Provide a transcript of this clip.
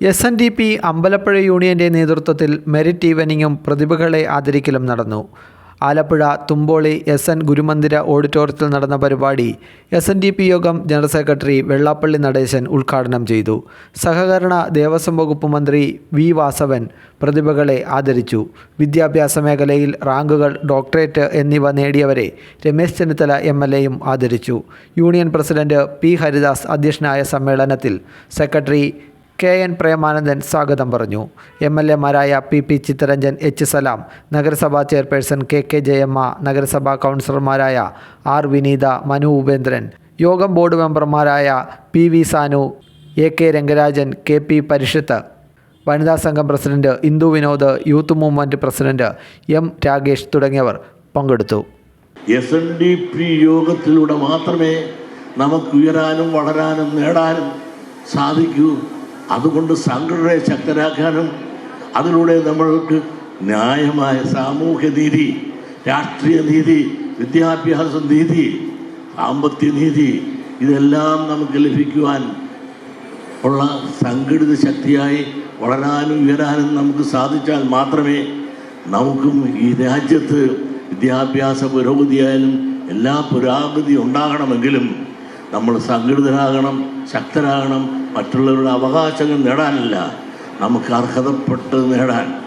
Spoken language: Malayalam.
S N D P Ambalappuzha യൂണിയന്റെ നേതൃത്വത്തിൽ മെറിറ്റ് ഈവനിങ്ങും പ്രതിഭകളെ ആദരിക്കലും നടന്നു. ആലപ്പുഴ തുമ്പോളി എസ് എൻ ഗുരുമന്ദിര ഓഡിറ്റോറിയത്തിൽ നടന്ന പരിപാടി S N D P Yogam general secretary Vellappally Natesan ഉദ്ഘാടനം ചെയ്തു. സഹകരണ ദേവസ്വം വകുപ്പ് മന്ത്രി വി വാസവൻ പ്രതിഭകളെ ആദരിച്ചു. വിദ്യാഭ്യാസ മേഖലയിൽ റാങ്കുകൾ ഡോക്ടറേറ്റ് എന്നിവ നേടിയവരെ രമേശ് ചെന്നിത്തല എം എൽ എയും ആദരിച്ചു. യൂണിയൻ പ്രസിഡന്റ് പി ഹരിദാസ് അധ്യക്ഷനായ സമ്മേളനത്തിൽ സെക്രട്ടറി കെ എൻ പ്രേമാനന്ദൻ സ്വാഗതം പറഞ്ഞു. M L എമാരായ P P Chitharanjan H Salam നഗരസഭാ ചെയർപേഴ്സൺ കെ കെ ജയമ്മ നഗരസഭാ കൗൺസിലർമാരായ ആർ വിനീത മനു ഉപേന്ദ്രൻ യോഗം ബോർഡ് മെമ്പർമാരായ P V Sanu A K Rangarajan K P പരിഷത്ത് വനിതാ സംഘം president Indu Vinod youth movement president M Ragesh തുടങ്ങിയവർ പങ്കെടുത്തു. എസ് എൻ ഡി പി യോഗത്തിലൂടെ മാത്രമേ നമുക്ക് ഉയരാനും വളരാനും നേടാനും സാധിക്കൂ. അതുകൊണ്ട് സംഘടനയെ ശക്തരാക്കാനും അതിലൂടെ നമ്മൾക്ക് ന്യായമായ സാമൂഹ്യ നീതി രാഷ്ട്രീയ നീതി വിദ്യാഭ്യാസ നീതി സാമ്പത്തിക നീതി ഇതെല്ലാം നമുക്ക് ലഭിക്കുവാൻ ഉള്ള സംഘടിത ശക്തിയായി വളരാനും ഉയരാനും നമുക്ക് സാധിച്ചാൽ മാത്രമേ നമുക്കും ഈ രാജ്യത്ത് വിദ്യാഭ്യാസ പുരോഗതിയായാലും എല്ലാ പുരോഗതി ഉണ്ടാകണമെങ്കിലും നമ്മൾ സംഘടിതരാകണം ശക്തരാകണം മറ്റുള്ളവരുടെ അവകാശങ്ങൾ നേടാനല്ല നമുക്ക് അർഹതപ്പെട്ട് നേടാൻ.